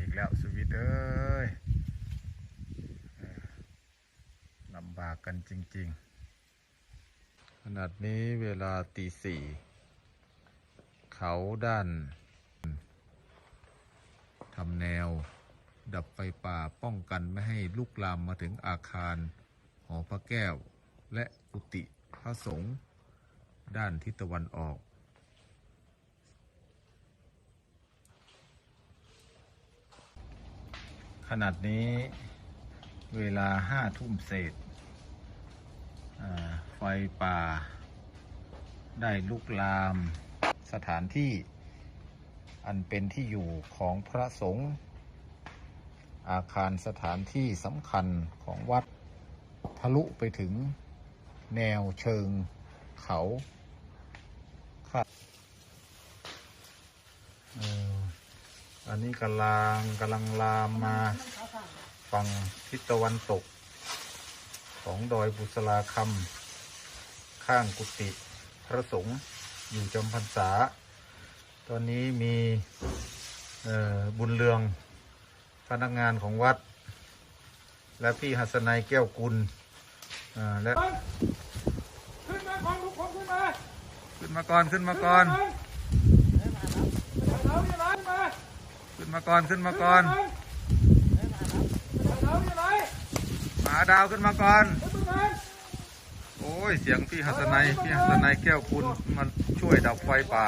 อีกแล้วสวิตเอ้ยลำบากกันจริง ๆ ขนาดนี้เวลาตีสี่เขาด้านทำแนว ดับไฟป่าป้องกันไม่ให้ลุกลามมาถึงอาคารหอพระแก้ว และกุฏิพระสงฆ์ด้านทิศตะวันออก ขนาดนี้เวลาห้าทุ่มเศษไฟป่า ได้ลุกลามสถานที่อันเป็นที่อยู่ของพระสงฆ์อาคารสถานที่สำคัญของวัดทะลุไปถึงแนวเชิงเขาครับ อ่ออันนี้กำลังกำลังลามมาฝั่งทิศตะวันตก ของดอยบุษราคำข้างกุฏิพระสงฆ์อยู่จำพรรษา ตอนนี้มีเอ่อบุญเรืองพนักงานของวัด และพี่หัสนัยแก้วกุลอ่าและขึ้นมาก่อนทุกคนขึ้นมา ขึ้นมาก่อนขึ้นมาก่อน เราอยู่ไหนมา ขึ้น มาก่อนขึ้นมาก่อนหมาดาวขึ้นมาก่อน โอ้ยเสียงพี่หัสนัยพี่หัสนัยแก้วคุณมันช่วยดับไฟป่า